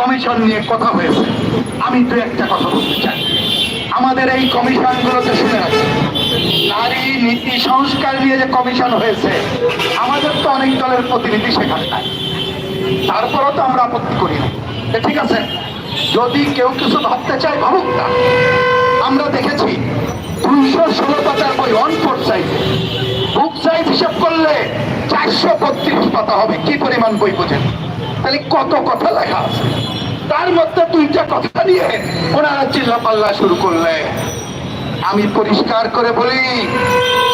Commission নিয়ে কথা হয়েছে। আমি তো একটা কথা বলতে চাই। আমাদের এই কমিশনগুলোতে শুনে রাখি। নারী নীতি সংস্কার নিয়ে যে কমিশন হয়েছে, আমাদের তো অনেক দলের প্রতিনিধি সেখানে নাই। তারপরেও তো আমরা আপত্তি করি না ঠিক আছে, যদি কেউ কিছু ভাবতে চায়, ভাবুক না। আমরা দেখেছি দুইশো ষোলো পাতার বই on four size book size হিসাব করলে চারশো বত্রিশ পাতা হবে। কি পরিমাণ বই বোঝেন? তাহলে কত কথা লেখা আছে। তার মধ্যে দুইটা কথা নিয়ে ওনারা চিল্লা পাল্লা শুরু করলে আমি পরিষ্কার করে বলি,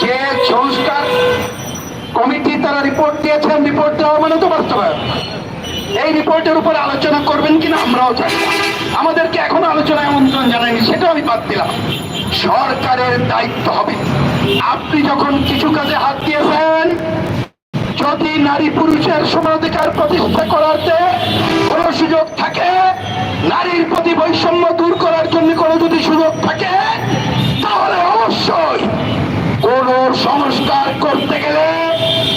যে সংস্কার কমিটি তারা রিপোর্ট দিয়েছেন রিপোর্ট দেওয়া মানে তো বাস্তবায়ন। এই রিপোর্টের উপর আলোচনা করবেন কিনা আমরাও চাই আমাদেরকে এখনও আলোচনায় আমন্ত্রণ জানায়নি সেটা আমি বাদ দিলাম। সরকারের দায়িত্ব হবে। আপনি যখন কিছু কাজে হাত দিয়েছেন যদি নারী পুরুষের সমাধিকার প্রতিষ্ঠা করাতে কোনো সুযোগ থাকে, নারীর প্রতি বৈষম্য দূর করার জন্য কোনো যদি সুযোগ থাকে, তাহলে অবশ্যই কোন সংস্কার করতে গেলে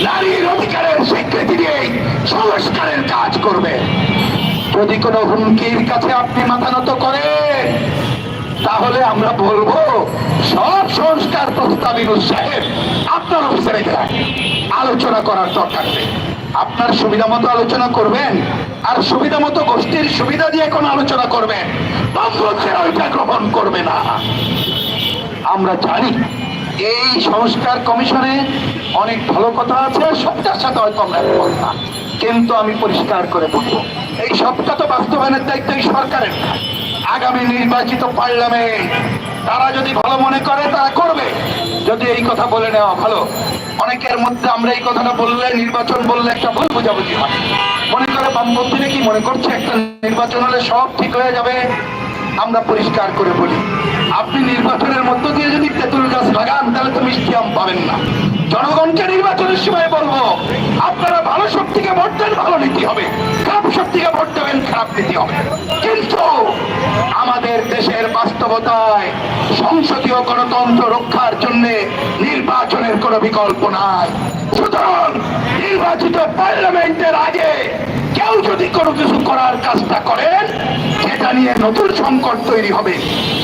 নারীর অধিকারের স্বীকৃতি দিয়ে সংস্কারের কাজ করবে। যদি কোনো হুমকির কাছে আপনি মাথা নত করেন তাহলে আমরা বলব, সব সংস্কার প্রস্তাব সাহেব আপনার অফিসে রেখে। আলোচনা করার দরকার নেই। আপনার সুবিধা মতো আলোচনা করবেন, আর সুবিধা মতো গোষ্ঠীর সুবিধা দিয়ে কোন আলোচনা করবেন। ওইটা গ্রহণ করবে না। আমরা জানি, এই সংস্কার কমিশনে অনেক ভালো কথা আছে, সবটার সাথে হয়তো আমরা না। কিন্তু আমি পরিষ্কার করে বলব, এই সবটা তো বাস্তবায়নের দায়িত্ব এই সরকারের। আগামী নির্বাচিত পার্লামেন্ট তারা যদি ভালো মনে করে, তারা করবে। যদি এই কথা বলে নেওয়া ভালো, অনেকের মধ্যে আমরা এই কথাটা বললে, নির্বাচন বললে একটা ভুল বুঝাবুঝি হয়। মনে করে বামপন্থী নাকি মনে করছে? একটা নির্বাচন হলে সব ঠিক হয়ে যাবে। আমরা পরিষ্কার করে বলি, আপনি নির্বাচনের মধ্য দিয়ে যদি তেঁতুল গাছ লাগান, তাহলে তো মিষ্টি আম পাবেন না। জনগণকে নির্বাচনের সময় বলব, আপনারা ভালো শক্তিকে ভোট দেন, ভালো নীতি হবে। খারাপ শক্তিকে ভোট দেবেন, খারাপ নীতি হবে। কিন্তু আমাদের দেশের বাস্তবতায় সংসদীয় গণতন্ত্র রক্ষার জন্য নির্বাচনের কোনো বিকল্প নাই। সুতরাং নির্বাচিত পার্লামেন্টের আগে কেউ যদি কোনো কিছু করার কাজটা করেন সেটা নিয়ে নতুন সংকট তৈরি হবে।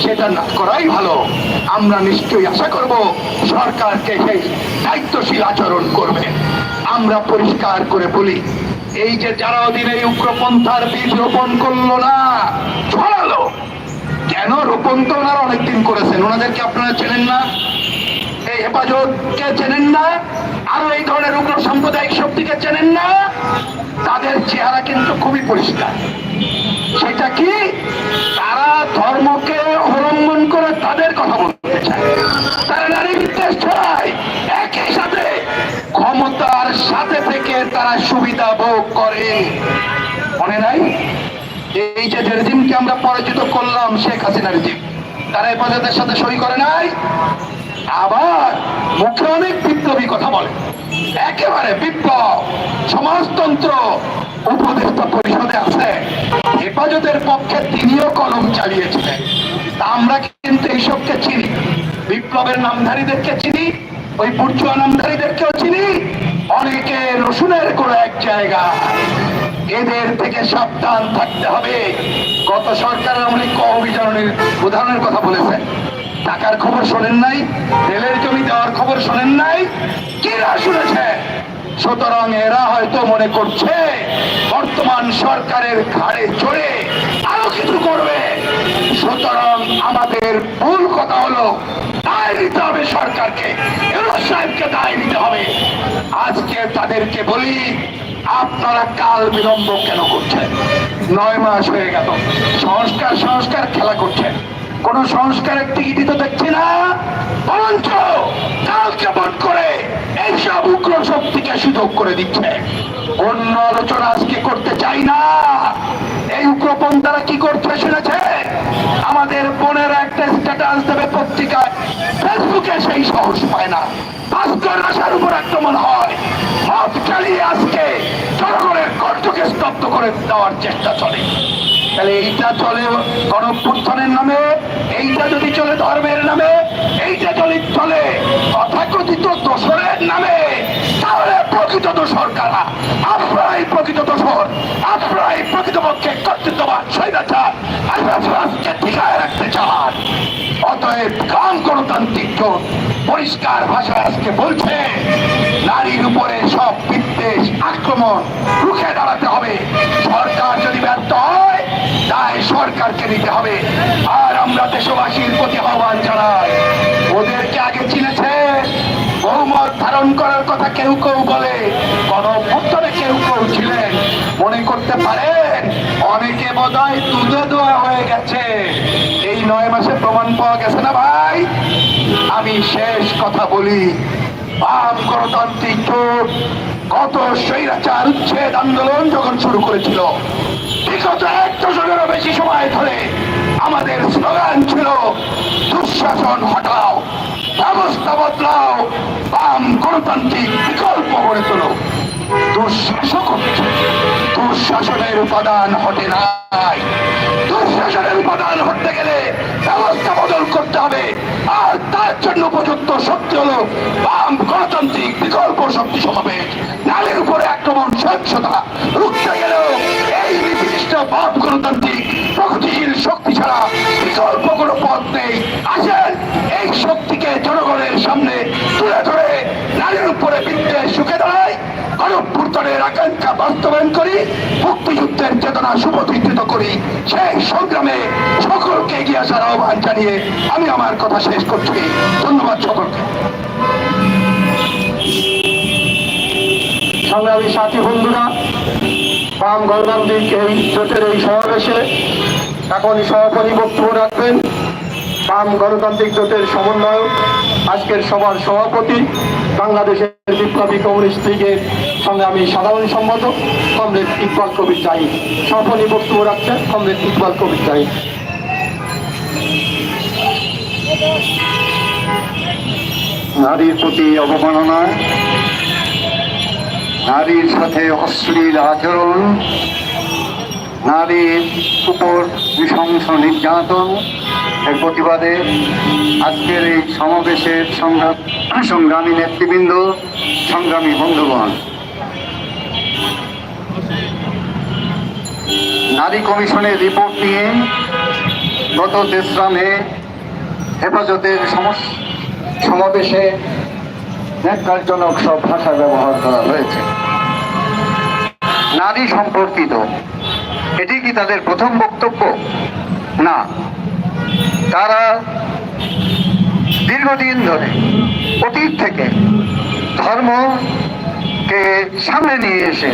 সেটা না করাই ভালো। আমরা নিশ্চয়ই আশা করব সরকারকে সেই দায়িত্বশীল আচরণ করবে। আমরা পরিষ্কার করে বলি, এই যে যারা ওদিন এই উগ্রপন্থার বীজ রোপণ করল না, ছড়ালো। কেন রোপণ তো ওনারা অনেকদিন করেছেন? ওনাদেরকে আপনারা চেনেন না? এই হেফাজতকে চেনেন না? আরও এই ধরনের উগ্র সাম্প্রদায়িক শক্তিকে চেনেন না? তাদের চেহারা কিন্তু খুবই পরিষ্কার। সেটা কি? তারা ধর্মকে অবলম্বন করে তাদের কথা বলতে চায়। তারা নারী বিদ্বেষ ছড়ায়। একই সাথে ক্ষমতার সাথে থেকে তারা সুবিধা ভোগ করে। মনে নাই? এই যে রেজিমকে আমরা পরাজিত করলাম, শেখ হাসিনা রেজিম, তারা হেফাজতের সাথে সই করে নাই? আবার মুখে অনেক বিপ্লবী কথা বলে। একেবারে বিপ্লব, সমাজতন্ত্র উপদেষ্টা পরিষদে আছে, হেফাজতের পক্ষে তিনিও কলম চালিয়েছিলেন। তা আমরা কিন্তু এইসবকে চিনি। বিপ্লবের নামধারীদেরকে চিনি, ওই বুর্জুয়া নামধারীদেরকেও চিনি। অনেকে রসুনের কোনো এক জায়গা। এদের থেকে সাবধান থাকতে হবে। গত সরকারের অনেক অভিযানের উদাহরণের কথা বলেছেন। টাকার খবর শোনেন নাই, রেলের জমি দেওয়ার খবর শোনেন নাই। কি না শুনেছে সুতরাং এরা হয়তো মনে করছে, বর্তমান সরকারের ঘাড়ে চড়ে আরও কিছু করবে। সুতরাং আমাদের ভুল কথা হলো, দায় নিতে হবে সরকারকে। সাহেবকে দায় নিতে হবে। আজকে তাদেরকে বলি, আপনারা কাল বিলম্ব কেন করছেন? নয় মাস হয়ে গেল, সংস্কার সংস্কার খেলা করছেন। কোন সংস্কারের টিকিটই তো দেখছি না। বরঞ্চ কালকে বন্ধ করে শক্তিকে সুযোগ করে দিচ্ছে। অন্য আলোচনা আজকে করতে চাই না। এই উগ্রপন্থারা কি করছে শুনেছে? আমাদের বোনের একটা স্ট্যাটাস দেবে পত্রিকায়। ফেসবুকে সেই সাহস পায় না। ভাস্কর আসার উপর আক্রমণ হয়। মত চালিয়ে আজকে জনগণের কণ্ঠকে স্তব্ধ করে দেওয়ার চেষ্টা চলে। তাহলে এইটা চলে গণপুত্থনের নামে, এইটা যদি চলে ধর্মের নামে, এইটা যদি চলে তথাকথিত দোসরের নামে প্রকৃত দোষর কারা আপনারাই প্রকৃত দোষর আপনারাই প্রকৃতপক্ষে কর্তৃত্ববান স্বৈরাচার আশরাফকে ঠিকায় রাখতে চান অতএব কাম গণতান্ত্রিক পরিষ্কার ভাষা আজকে বলছে, নারীর উপরে সব বিদ্বেষ, আক্রমণ রুখে দাঁড়াতে হবে। সরকার যদি ব্যর্থ হয়, তাই সরকারকে নিতে হবে। আর আমরা দেশবাসীর প্রতি আহ্বান জানাই, ওদেরকে আগে চিনেছে বহুমত ধারণ করার কথা কেউ কেউ বলে গণভ্যুত্থানে কেউ কেউ ছিলেন। মনে করতে পারেন, অনেকে বোধহয় তুলে দেওয়া হয়ে গেছে। এই নয় মাসে প্রমাণ পাওয়া গেছে না ভাই? আমি শেষ কথা বলি। বাম গণতান্ত্রিক জোট কত স্বৈরাচার, উচ্ছেদ, আন্দোলন যখন শুরু করেছিল, বিগত এক দশকেরও বেশি সময় ধরে আমাদের স্লোগান ছিল, দুঃশাসন হটাও। ব্যবস্থা বদলাও। বাম গণতান্ত্রিক বিকল্প গড়ে তোলো। দুঃশাসক হচ্ছে দুঃশাসনের উপাদান হটে নাই। দুঃশাসনের উপাদান হতে গেলে ব্যবস্থা বদল করতে হবে। আর তার জন্য উপযুক্ত শক্তি হলো বাম গণতান্ত্রিক বিকল্প শক্তি সমাবেশ নারীর উপরে আক্রমণ, স্বচ্ছতা, রুখতে গেলেও এই নির্দিষ্ট বাম গণতান্ত্রিক প্রগতিশীল শক্তি ছাড়া বিকল্প কোনো পথ নেই। আসেন এই শক্তিকে জনগণের সামনে তুলে ধরে নারীর উপরে বিদ্বেষ সুখে দাঁড়ায় গণপূর্তনের আকাঙ্ক্ষা বাস্তবায়ন করি, মুক্তিযুদ্ধের চেতনা সুপ্রতিষ্ঠিত করি, সেই সংগ্রামে সকলকে এগিয়ে আসার আহ্বান জানিয়ে আমি আমার কথা শেষ করছি। ধন্যবাদ সকলকে। সংগ্রামী সাথী বন্ধুরা, বাম গণতান্ত্রিক এই জোটের এই সমাবেশে এখন সভাপতি বক্তব্য রাখবেন। বাম গণতান্ত্রিক জোটের সমন্বয়ক, আজকের সভার সভাপতি, বাংলাদেশের বিপ্লবী কমিউনিস্ট লীগের সংগ্রামী সাধারণ সম্পাদক, কমরেড ইকবাল কবির জাহিদ। সভাপতি বক্তব্য রাখছেন কমরেড ইকবাল কবির জাহিদ। নারীর প্রতি অবমাননা, নারীর সাথে অশ্লীল আচরণ নারীর উপর নৃশংস নির্যাতন এর প্রতিবাদে আজকের এই সমাবেশের সংগ্রাম, সংগ্রামী নেতৃবৃন্দ, সংগ্রামী বন্ধুগণ। নারী কমিশনের রিপোর্ট নিয়ে গত তেসরা মে হেফাজতের সমাবেশে ন্যাক্কারজনক সব ভাষা ব্যবহার করা হয়েছে। নারী সম্পর্কিত কি তাদের প্রথম বক্তব্য? না। তারা দীর্ঘদিন ধরে অতীত থেকে ধর্মকে সামনে নিয়ে এসে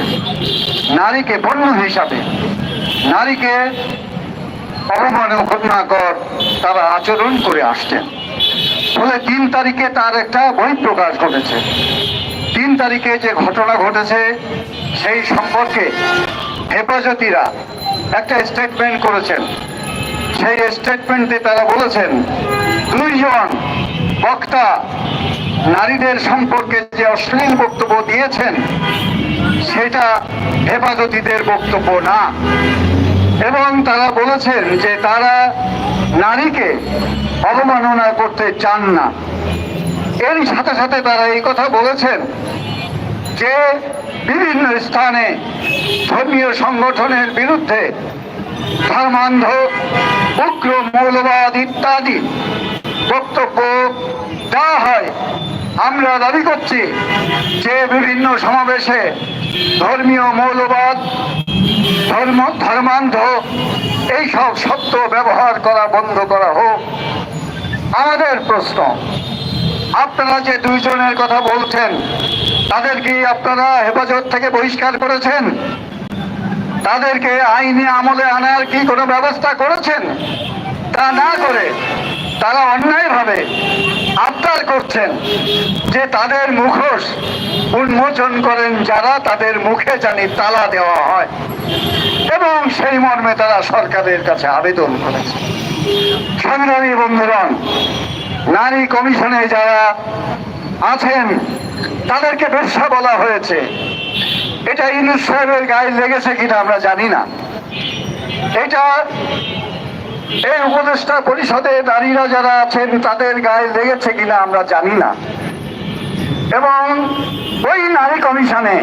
নারীকে পণ্য হিসাবে, নারীকে অবমাননাকর তারা আচরণ করে আসছেন। ফলে তিন তারিখে তার একটা বই প্রকাশ ঘটেছে। তিন তারিখে যে ঘটনা ঘটেছে, সেই সম্পর্কে হেফাজতিরা একটা স্টেটমেন্ট করেছেন। সেই স্টেটমেন্টে তারা বলেছেন দুইজন বক্তা, নারীদের সম্পর্কে যে অশ্লীল বক্তব্য দিয়েছেন, সেটা হেফাজতিদের বক্তব্য না। এবং তারা বলেছেন যে তারা নারীকে অবমাননা করতে চান না। এর সাথে সাথে তারা এই কথা বলেছেন যে বিভিন্ন স্থানে ধর্মীয় সংগঠনের বিরুদ্ধে ধর্মান্ধ, উগ্র, মৌলবাদ ইত্যাদি বক্তব্য দেওয়া হয়। আমরা দাবি করছি যে বিভিন্ন সমাবেশে ধর্মীয় মৌলবাদ, ধর্ম, ধর্মান্ধ, এইসব শব্দ ব্যবহার করা বন্ধ করা হোক। আমাদের প্রশ্ন, আপনারা যে দুইজনের কথা বলছেন তাদের কি আপনারা হেফাজত থেকে বহিষ্কার করেছেন। তাদেরকে আইনে আমলে আনার কি কোনো ব্যবস্থা করেছেন? তা না করে তারা অন্যায়ভাবে আবদার করছেন যে তাদের মুখোশ উন্মোচন করেন যারা তাদের মুখে জানি তালা দেওয়া হয়। এবং সেই মর্মে তারা সরকারের কাছে আবেদন করেছে। সংগ্রামী বন্ধুগণ, নারী কমিশনে যারা আছেন তাদেরকে ব্যবসা বলা হয়েছে। এটা ইউনুস সাহেবের গায়ে লেগেছে কিনা আমরা জানি না। এটা এই উপদেষ্টা পরিষদে নারীরা যারা আছেন, তাদের গায়ে লেগেছে কিনা আমরা জানি না। এবং ওই নারী কমিশনে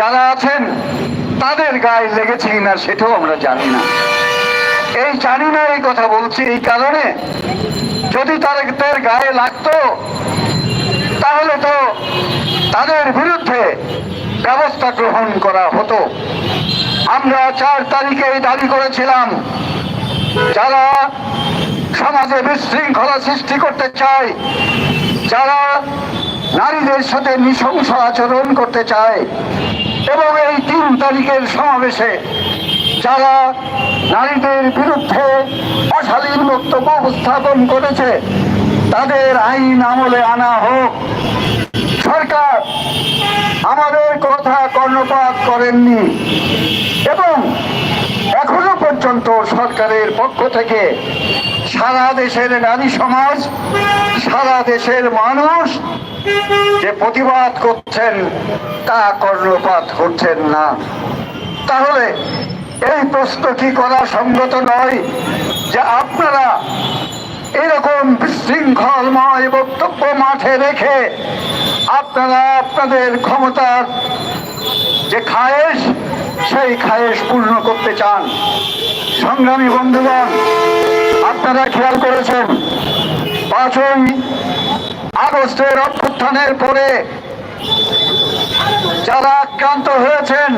যারা আছেন, তাদের গায়ে লেগেছে কিনা সেটাও আমরা জানি না। এই জানি না, এই কথা বলছি এই কারণে। যদি তাদের গায়ে লাগতো তাহলে তো তাদের বিরুদ্ধে ব্যবস্থা গ্রহণ করা হতো। আমরা চার তারিখেই দাবি করেছিলাম, যারা সমাজে বিশৃঙ্খলা সৃষ্টি করতে চায়, যারা নারীদের সাথে নৃশংস আচরণ করতে চায়, এবং এই তিন তারিখের সমাবেশে যারা নারীদের বিরুদ্ধে অশালীন বক্তব্য উপস্থাপন করেছে তাদের আইন আমলে আনা হোক, সরকার আমাদের কথা কর্ণপাত করেননি এবং এখনও পর্যন্ত সরকারের পক্ষ থেকে সারা দেশের নারী সমাজ, সারা দেশের মানুষ যে প্রতিবাদ করছেন, তা কর্ণপাত করছেন না। তাহলে এই কি করা সঙ্গত নয় যে আপনারা এরকম বিশৃঙ্খলময় বক্তব্য মাঠে রেখে আপনারা আপনাদের ক্ষমতার যে খায়েশ, সেই খায়েশ পূর্ণ করতে চান। সংগ্রামী বন্ধুগণ, আপনারা খেয়াল করেছেন, পাঁচই আগস্টের অভ্যুত্থানের পরে যারা আক্রান্ত হয়েছেন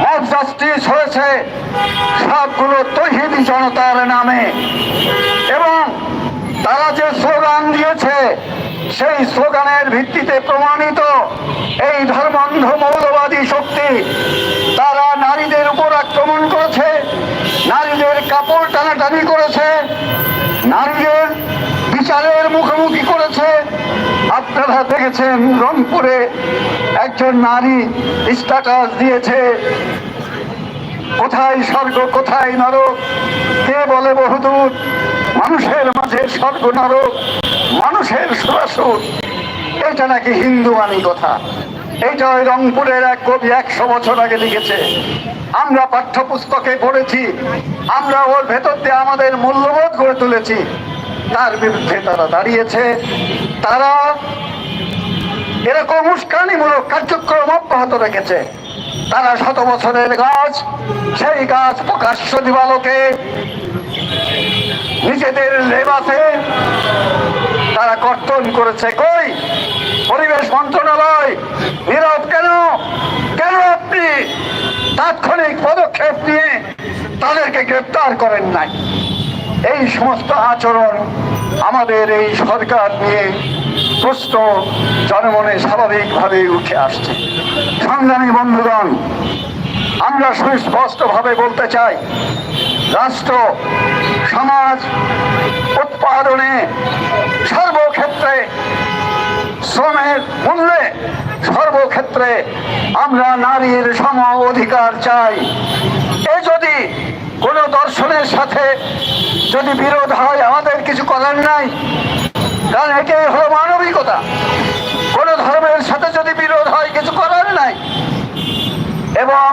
মব জাস্টিস হয়েছে। সবগুলো তহিদি জনতার নামে। এবং তারা যে স্লোগান দিয়েছে, সেই স্লোগানের ভিত্তিতে প্রমাণিত এই ধর্মান্ধ মৌলবাদী শক্তি, তারা নারীদের উপর আক্রমণ করেছে, নারীদের কাপড় টানাটানি করেছে, নারীদের বিচারের মুখোমুখি করেছে আপনারা দেখেছেন রংপুরে একজন নারী স্ট্যাটাস দিয়েছে। কোথায় স্বর্গ, কোথায় নরক? কে বলে বহুদূর? মানুষের মাঝে স্বর্গ, নরক, মানুষের সুরাসুর। এটা নাকি হিন্দু বাণী কথা। এইটা ওই রংপুরের এক কবি একশো বছর আগে লিখেছে। আমরা পাঠ্যপুস্তকে পড়েছি, আমরা ওর ভেতর দিয়ে আমাদের মূল্যবোধ করে তুলেছি। তার বিরুদ্ধে তারা দাঁড়িয়েছে। তারা এরকম উস্কানিমূলক কার্যক্রম অব্যাহত রেখেছে। তারা শত বছরের গাছ, সেই গাছ প্রকাশ্য দিবালোকে নিজেদের লেবাসে তারা কর্তন করেছে। কই? পরিবেশ মন্ত্রণালয়, নীরব কেন? কেন আপনি তাৎক্ষণিক পদক্ষেপ নিয়ে তাদেরকে গ্রেপ্তার করেন নাই? এই সমস্ত আচরণ আমাদের এই সরকার নিয়ে প্রশ্ন জনমনে স্বাভাবিকভাবে উঠে আসছে। সংগ্রামী বন্ধুগণ, আমরা সুস্পষ্টভাবে বলতে চাই, রাষ্ট্র, সমাজ, উৎপাদনে সর্বক্ষেত্রে শ্রমের মূল্যে সর্বক্ষেত্রে আমরা নারীর সম অধিকার চাই। এ যদি কোনো দর্শনের সাথে যদি বিরোধ হয়, আমাদের কিছু করার নাই। কারণ এটাই হলো মানবিকতা। কোনো ধর্মের সাথে যদি বিরোধ হয়, কিছু করার নাই। এবং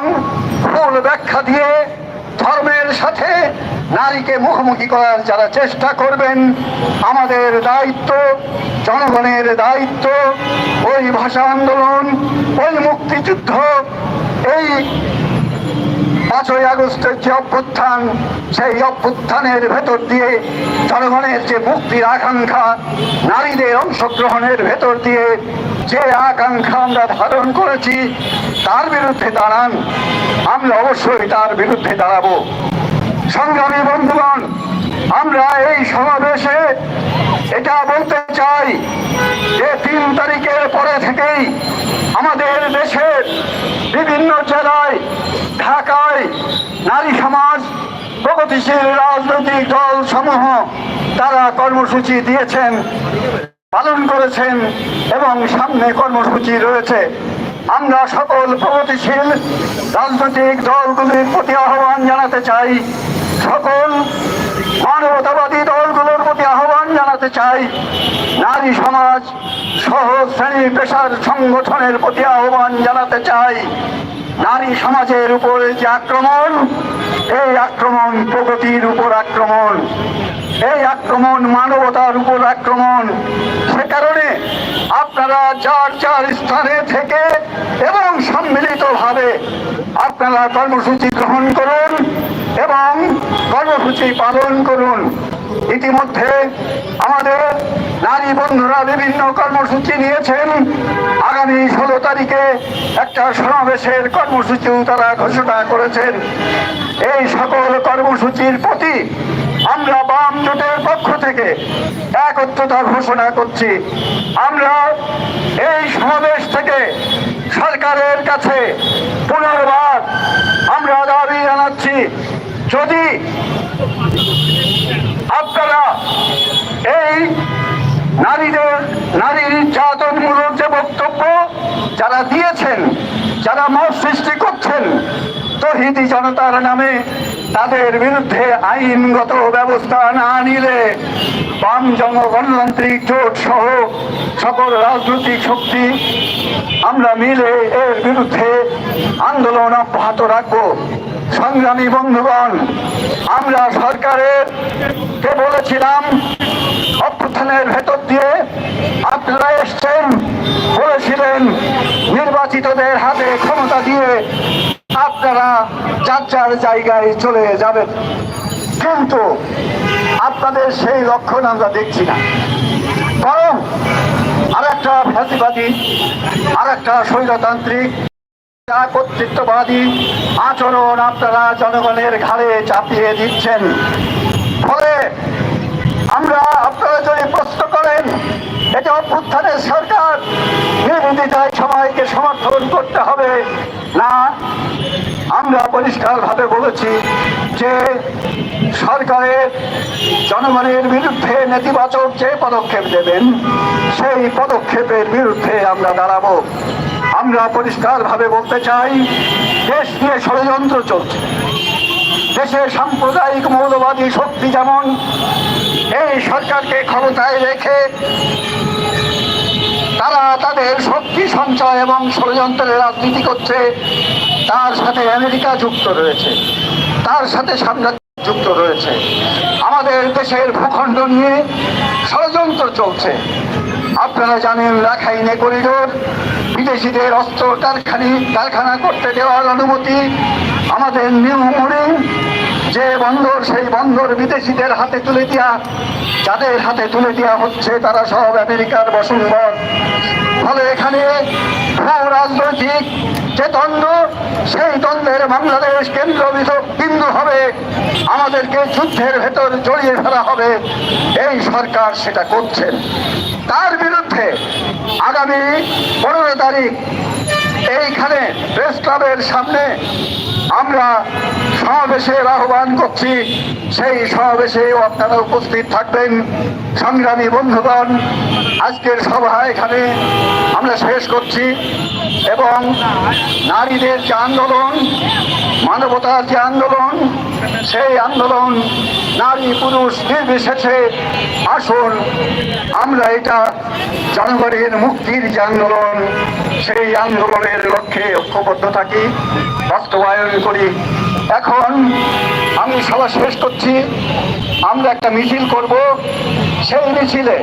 ভুল ব্যাখ্যা দিয়ে ধর্মের সাথে নারীকে মুখোমুখি করার যারা চেষ্টা করবেন, আমাদের দায়িত্ব, জনগণের দায়িত্ব, ওই ভাষা আন্দোলন, ওই মুক্তিযুদ্ধ, এই পাঁচই আগস্টের যে অভ্যুত্থান, সেই অভ্যুত্থানের ভেতর দিয়ে জনগণের যে মুক্তির আকাঙ্ক্ষা, নারীদের অংশগ্রহণের ভেতর দিয়ে যে আকাঙ্ক্ষা আমরা ধারণ করেছি, তার বিরুদ্ধে দাঁড়ান। আমরা অবশ্যই তার বিরুদ্ধে দাঁড়াবো। সংগ্রামী বন্ধুগণ আমরা এই সমাবেশে এটা বলতে চাই যে তিন তারিখের পরে থেকেই আমাদের দেশের বিভিন্ন জেলায়, ঢাকায় নারী সমাজ, প্রগতিশীল রাজনৈতিক দল সমূহ তারা কর্মসূচি দিয়েছেন, পালন করেছেন এবং সামনে কর্মসূচি রয়েছে। আমরা সকল প্রগতিশীল রাজনৈতিক দলগুলির প্রতি আহ্বান জানাতে চাই। সকল মানবতাবাদী দলগুলোর প্রতি আহ্বান জানাতে চাই। নারী সমাজ সহ শ্রেণি পেশার সংগঠনের প্রতি আহ্বান জানাতে চাই। নারী সমাজের উপরে যে আক্রমণ, এই আক্রমণ প্রগতির উপর আক্রমণ। এই আক্রমণ, মানবতার উপর আক্রমণ। সে কারণে আপনারা যার যার স্থানে থেকে এবং সম্মিলিতভাবে আপনারা কর্মসূচি গ্রহণ করুন এবং কর্মসূচি পালন করুন। ইতিমধ্যে আমাদের নারী বন্ধুরা বিভিন্ন কর্মসূচি নিয়েছেন। আগামী ষোলো তারিখে একটা সমাবেশের কর্মসূচিও তারা ঘোষণা করেছেন। এই সকল কর্মসূচির প্রতি আমরা বাম জোটের পক্ষ থেকে একত্রতা ঘোষণা করছি। আমরা এই সমাবেশ থেকে সরকারের কাছে পুনর্বার আমরা দাবি জানাচ্ছি, যদি আপনারা এই নারীদের নারীর নির্যাতনমূলক যে বক্তব্য যারা দিয়েছেন, যারা মত সৃষ্টি করছেন তহিদি জনতার নামে তাদের বিরুদ্ধে আইনগত ব্যবস্থা না নিলে বাম জনগণতান্ত্রিক জোট সহ সকল রাজনৈতিক শক্তি আমরা মিলে এর বিরুদ্ধে আন্দোলন অব্যাহত রাখব। সংগ্রামী বন্ধুগণ, আমরা সরকারের কে বলেছিলাম, অভ্যুত্থানের ভেতর দিয়ে আপনারা এসছেন, বলেছিলেন, নির্বাচিতদের হাতে ক্ষমতা দিয়ে আপনারা যার যার জায়গায় চলে যাবেন। কিন্তু আপনাদের সেই লক্ষণ আমরা দেখছি না। বরং আর একটা ফ্যাসিবাদী আর একটা স্বৈরতান্ত্রিক যা কর্তৃত্ববাদী আচরণ আপনারা জনগণের ঘাড়ে চাপিয়ে দিচ্ছেন। ফলে আমরা আপনারা যদি প্রশ্ন করেন এটা অভ্যুত্থানের সরকার। নির্বিধিতায় সবাইকে সমর্থন করতে হবে। না, আমরা পরিষ্কারভাবে বলেছি যে সরকারের জনগণের বিরুদ্ধে নেতিবাচক যে পদক্ষেপ দেবেন সেই পদক্ষেপের বিরুদ্ধে আমরা দাঁড়াবো। আমরা পরিষ্কারভাবে বলতে চাই, দেশ নিয়ে ষড়যন্ত্র চলছে। দেশে সাম্প্রদায়িক মৌলবাদী শক্তি যেমন, এই সরকারকে ক্ষমতায় রেখে তারা তাদের শক্তি সঞ্চয় এবং ষড়যন্ত্রের রাজনীতি করছে, তার সাথে আমেরিকা যুক্ত রয়েছে, তার সাথে সাম্রাজ্য যুক্ত রয়েছে। আমাদের দেশের ভূখণ্ড নিয়ে ষড়যন্ত্র চলছে। আপনারা জানেন রাখাইনে করিডোর। বিদেশিদের অস্ত্র কারখানি, কারখানা করতে দেওয়ার অনুমতি আমাদের নিউ নিয়মে যে বন্দর, সেই বন্দর বিদেশিদের হাতে তুলে দেওয়া যাদের হাতে তুলে দেওয়া হচ্ছে তারা সব আমেরিকার বসুন্ধর। ফলে এখানে ভূ রাজনৈতিক যে দ্বন্দ্ব, সেই দ্বন্দ্বের বাংলাদেশ কেন্দ্র বিন্দু হবে। আমাদেরকে যুদ্ধের ভেতর জড়িয়ে ফেলা হবে। এই সরকার সেটা করছেন তার বিরুদ্ধে আগামী পনেরো তারিখ এইখানে প্রেস ক্লাবের সামনে আমরা সমাবেশের আহ্বান করছি। সেই সমাবেশে আপনারা উপস্থিত থাকবেন। সংগ্রামী বন্ধুগণ, আজকের সভা এখানে আমরা শেষ করছি এবং নারীদের যে আন্দোলন, মানবতার যে আন্দোলন সেই আন্দোলন নারী, পুরুষ নির্বিশেষে আসুন। আমরা এটা জনগণের মুক্তির যে আন্দোলন, সেই আন্দোলনের লক্ষ্যে ঐক্যবদ্ধ থাকি, বাস্তবায়ন করি। এখন আমি সভা শেষ করছি। আমরা একটা মিছিল করব। সেই মিছিলে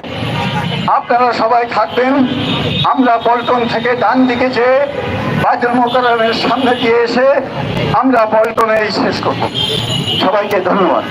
আপনারা সবাই থাকবেন। আমরা পল্টন থেকে ডান দিকে যে মোকারমের সামনে দিয়ে এসে আমরা পল্টনে শেষ করব। সবাইকে ধন্যবাদ।